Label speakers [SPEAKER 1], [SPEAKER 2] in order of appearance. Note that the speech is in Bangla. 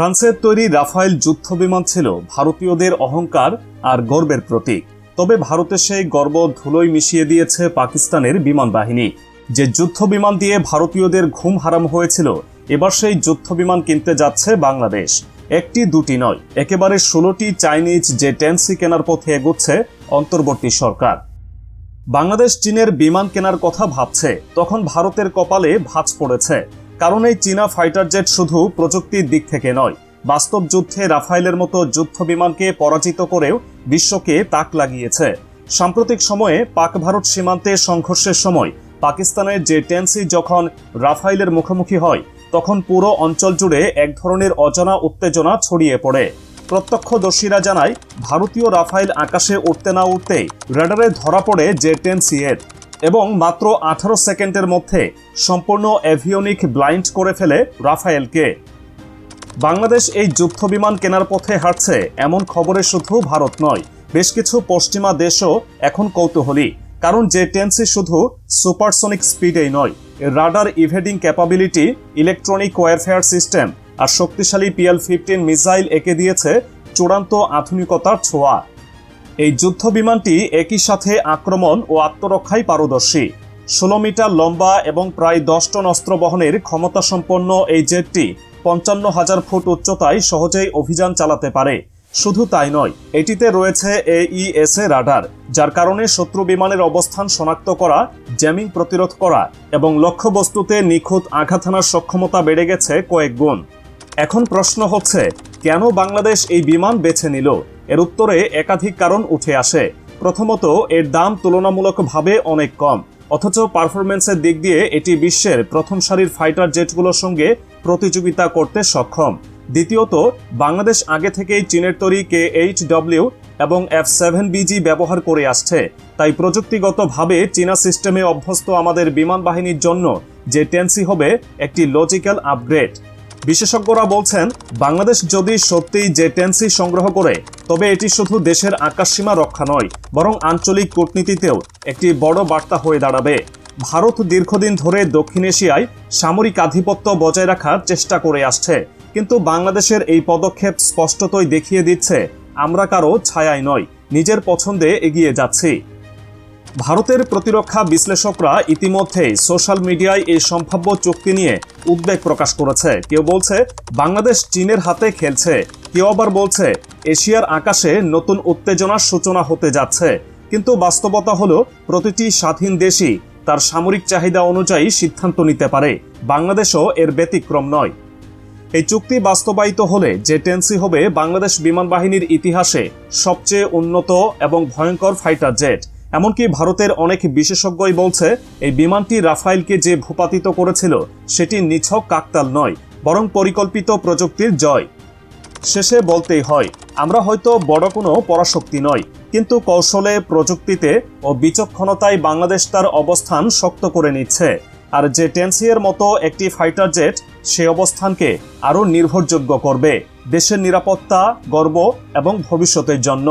[SPEAKER 1] ফ্রান্সের তৈরি রাফায়েল যুদ্ধ বিমান ছিল ভারতীয়দের অহংকার আর গর্বের প্রতীক। তবে ভারতের সেই গর্ব ধুলোয় মিশিয়ে দিয়েছে পাকিস্তানের বিমান বাহিনী। যে যুদ্ধ বিমান দিয়ে ভারতীয়দের ঘুম হারাম হয়েছিল, এবার সেই যুদ্ধ বিমান কিনতে যাচ্ছে বাংলাদেশ। একটি দুটি নয়, একেবারে ষোলোটি চাইনিজ যে টেন্সি কেনার পথে এগোচ্ছে অন্তর্বর্তী সরকার। বাংলাদেশ চীনের বিমান কেনার কথা ভাবছে, তখন ভারতের কপালে ভাঁজ পড়েছে। কারণ এই চীনা ফাইটার জেট শুধু প্রযুক্তির দিক থেকে নয়, বাস্তব যুদ্ধে রাফাইলের মতো যুদ্ধ বিমানকে পরাজিত করেও বিশ্বকে তাক লাগিয়েছে। সাম্প্রতিক সময়ে পাক ভারত সীমান্তে সংঘর্ষের সময় পাকিস্তানের যে টেন্সি যখন রাফাইলের মুখোমুখি হয়, তখন পুরো অঞ্চল জুড়ে এক ধরনের অজানা উত্তেজনা ছড়িয়ে পড়ে। প্রত্যক্ষদর্শীরা জানায়, ভারতীয় রাফাইল আকাশে উঠতে না উঠতেই রাডারে ধরা পড়ে যে টেন সিএর এবং মাত্র আঠারো সেকেন্ডের মধ্যে সম্পূর্ণ এভিওনিক ব্লাইন্ড করে ফেলে রাফায়েলকে। বাংলাদেশ এই যুদ্ধ বিমান কেনার পথে হাঁটছে, এমন খবরে শুধু ভারত নয়, বেশ কিছু পশ্চিমা দেশও এখন কৌতূহলী, কারণ যে টেন্সি শুধু সুপারসনিক স্পিডেই নয়, এর radar evading capability, electronic warfare system আর শক্তিশালী পিএল ফিফটিন মিসাইল এঁকে দিয়েছে চূড়ান্ত আধুনিকতার ছোঁয়া। এই যুদ্ধ বিমানটি একই সাথে আক্রমণ ও আত্মরক্ষায় পারদর্শী। ষোলো মিটার লম্বা এবং প্রায় দশ টন অস্ত্র বহনের ক্ষমতাসম্পন্ন এই জেটটি পঞ্চান্ন হাজার ফুট উচ্চতায় সহজেই অভিযান চালাতে পারে। শুধু তাই নয়, এটিতে রয়েছে এইএসএ রাডার, যার কারণে শত্রু বিমানের অবস্থান শনাক্ত করা, জ্যামিং প্রতিরোধ করা এবং লক্ষ্যবস্তুতে নিখুঁত আঘাত হানার সক্ষমতা বেড়ে গেছে কয়েক গুণ। এখন প্রশ্ন হচ্ছে, কেন বাংলাদেশ এই বিমান বেছে নিল? এর উত্তরে একাধিক কারণ উঠে আসে। প্রথমত, এর দাম তুলনামূলকভাবে অনেক কম। অথচ পারফরমেন্সের দিক দিয়ে এটি বিশ্বের প্রথম সারির ফাইটার জেটগুলোর সঙ্গে প্রতিযোগিতা করতে সক্ষম। দ্বিতীয়ত, বাংলাদেশ আগে থেকেই চীনের তৈরি কে এইচ ডব্লিউ এবং এফ সেভেন বিজি ব্যবহার করে আসছে। তাই প্রযুক্তিগতভাবে চীনা সিস্টেমে অভ্যস্ত আমাদের বিমান বাহিনীর জন্য যে টেন্সি হবে, একটি লজিক্যাল আপগ্রেড। বিশেষজ্ঞরা বলছেন, বাংলাদেশ যদি সত্যিই যে টেন্সি সংগ্রহ করে, তবে এটি শুধু দেশের আকাশসীমা রক্ষা নয়, বরং আঞ্চলিক কূটনীতিতেও একটি বড় বার্তা হয়ে দাঁড়াবে। ভারত দীর্ঘদিন ধরে দক্ষিণ এশিয়ায় সামরিক আধিপত্য বজায় রাখার চেষ্টা করে আসছে। কিন্তু বাংলাদেশের এই পদক্ষেপ স্পষ্টতই দেখিয়ে দিচ্ছে, আমরা কারও ছায়ায় নয়, নিজের পছন্দে এগিয়ে যাচ্ছি। ভারতের প্রতিরক্ষা বিশ্লেষকরা ইতিমধ্যেই সোশ্যাল মিডিয়ায় এই সম্ভাব্য চুক্তি নিয়ে উদ্বেগ প্রকাশ করেছে। কেউ বলছে, বাংলাদেশ চীনের হাতে খেলছে। কেউ আবার বলছে, এশিয়ার আকাশে নতুন উত্তেজনার সূচনা হতে যাচ্ছে। কিন্তু বাস্তবতা হলো, প্রতিটি স্বাধীন দেশই তার সামরিক চাহিদা অনুযায়ী সিদ্ধান্ত নিতে পারে। বাংলাদেশও এর ব্যতিক্রম নয়। এই চুক্তি বাস্তবায়িত হলে যে টেন্সি হবে বাংলাদেশ বিমান বাহিনীর ইতিহাসে সবচেয়ে উন্নত এবং ভয়ঙ্কর ফাইটার জেট। এমনকি ভারতের অনেক বিশেষজ্ঞই বলছে, এই বিমানটি রাফাইলকে যে ভূপাতিত করেছিল, সেটি নিছক কাকতাল নয়, বরং পরিকল্পিত প্রযুক্তির জয়। শেষে বলতেই হয়, আমরা হয়তো বড় কোনো পরাশক্তি নয় কিন্তু কৌশলে, প্রযুক্তিতে ও বিচক্ষণতায় বাংলাদেশ তার অবস্থান শক্ত করে নিচ্ছে। আর যে টেন্সিয়ের মতো একটি ফাইটার জেট, সে অবস্থানকে আরও নির্ভরযোগ্য করবে দেশের নিরাপত্তা, গর্ব এবং ভবিষ্যতের জন্য।